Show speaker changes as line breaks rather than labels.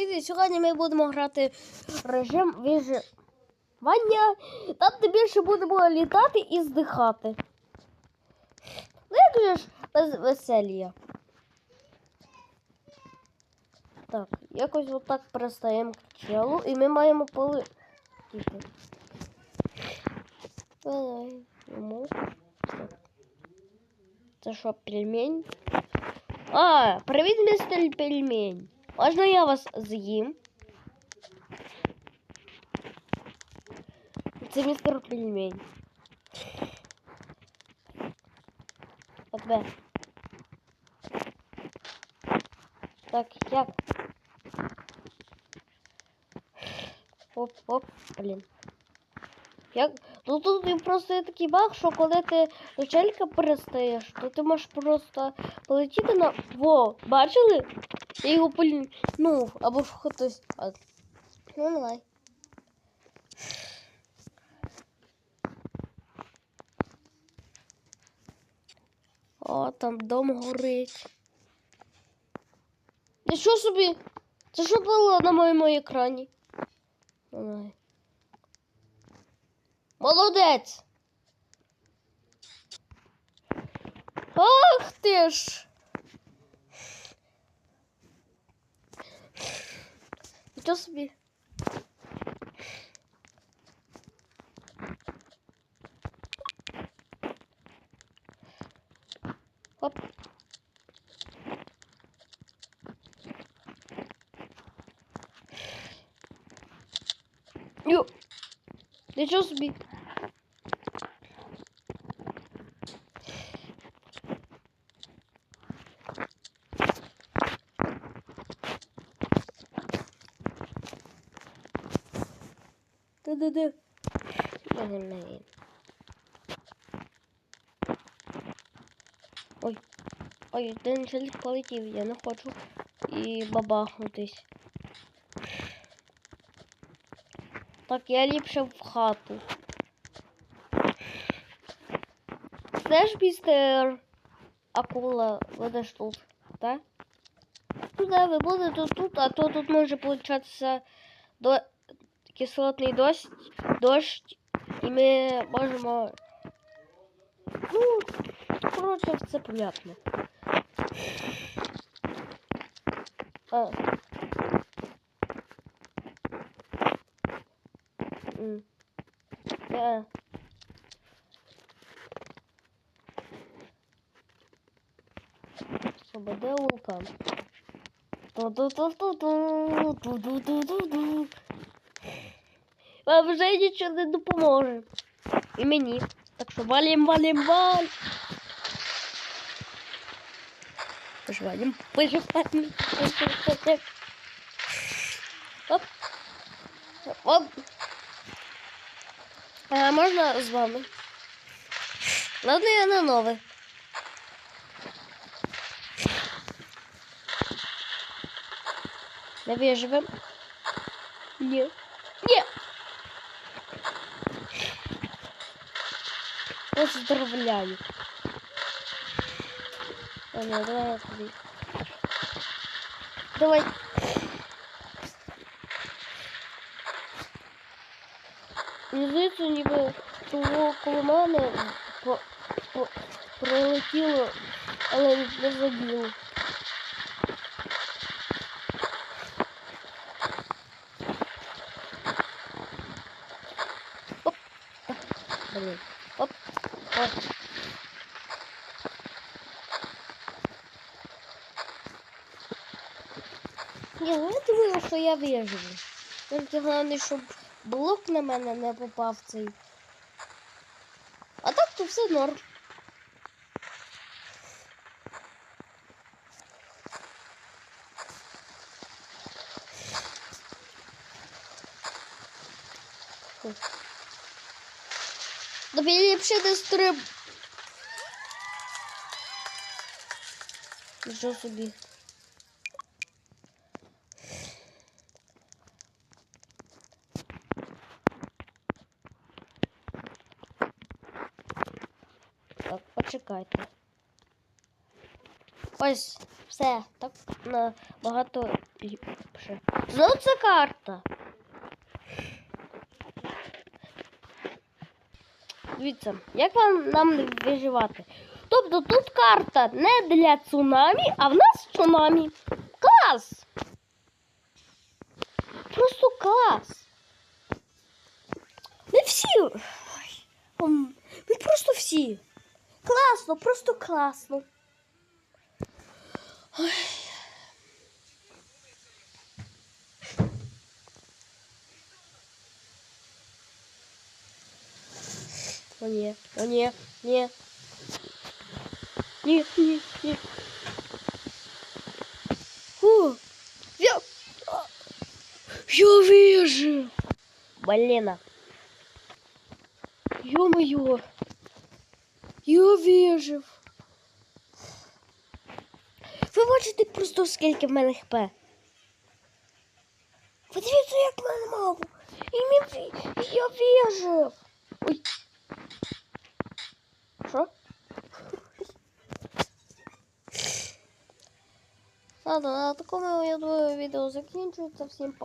І сьогодні ми будемо грати режим виживання. Там де більше будемо літати і здихати. Ну, як же ж без веселія. Так, якось отак перестаємо к челу, і ми маємо йому. Це що, пельмень? А, привіт, містер пельмень. Можна я вас з'їм? Це містер пельмень. Тебе. Так, як? Оп, оп, блін. Як? Ну тут просто є такий баг, що коли ти до челька перестаєш, то ти можеш просто полетіти на. Во, бачили? Я його пульнув, або хтось. Ну, давай. О, там дом горить. Ти що собі? Це що було на моєму екрані? Давай. Молодець. Ах ти ж. Nasıl bir... Hop. Yok. Necos bir... Нічого собі. Де-де-де. Блін. Ой. Ой, один чоловік полетів, я не хочу і бабахнутись. Так, я ліпше в хату. Знаєш, містер акула, будеш тут, так? Ну да, ви будете тут, а то тут може получатися до кислотний дождь, дождь, і ми можемо. Ну, коротше, все понятно. А. Mm. Yeah. Освободил вулкан. Ту-ту-ту-ту-ту, ту-ту-ту-ту-ту. Вам вже нічого не допоможе. І мені. Так що валім, валім. Виживаємо, виживаємо, виживаємо. Оп. Оп. А можна з вами? Ладно, я на нове. Не виживем. Ні. Ні. Поздравляю. О, ні, давай я тобі. Давай. Здається, ніби того коло мене пролетіло, але не забіло. Оп. Блін. Оп. Оп. Ні, ну я думаю, що я виживу. Тільки головне, щоб блок на мене не попав цей. А так то все норм. Тобі ліпше не стриб. Що собі? Так, почекайте. Ось, все, так набагато ще. Знову це карта. Дивіться, як вам нам виживати? Тобто тут карта не для цунамі, а в нас цунамі. Клас! Просто клас. Ми всі. Ой, Ми просто всі. Класно, просто класно. Ой. О, ні, о, ні, ні. Ні, ні, ні. О, я... Я вижу. Блин. Ё-моё. Я вижив. Ви бачите просто скільки в мене хп. Подивіться, як в мене мало. І мені... Я вижив. Ой. Що? Ладно, на такому я думаю відео закінчується. Всім пока.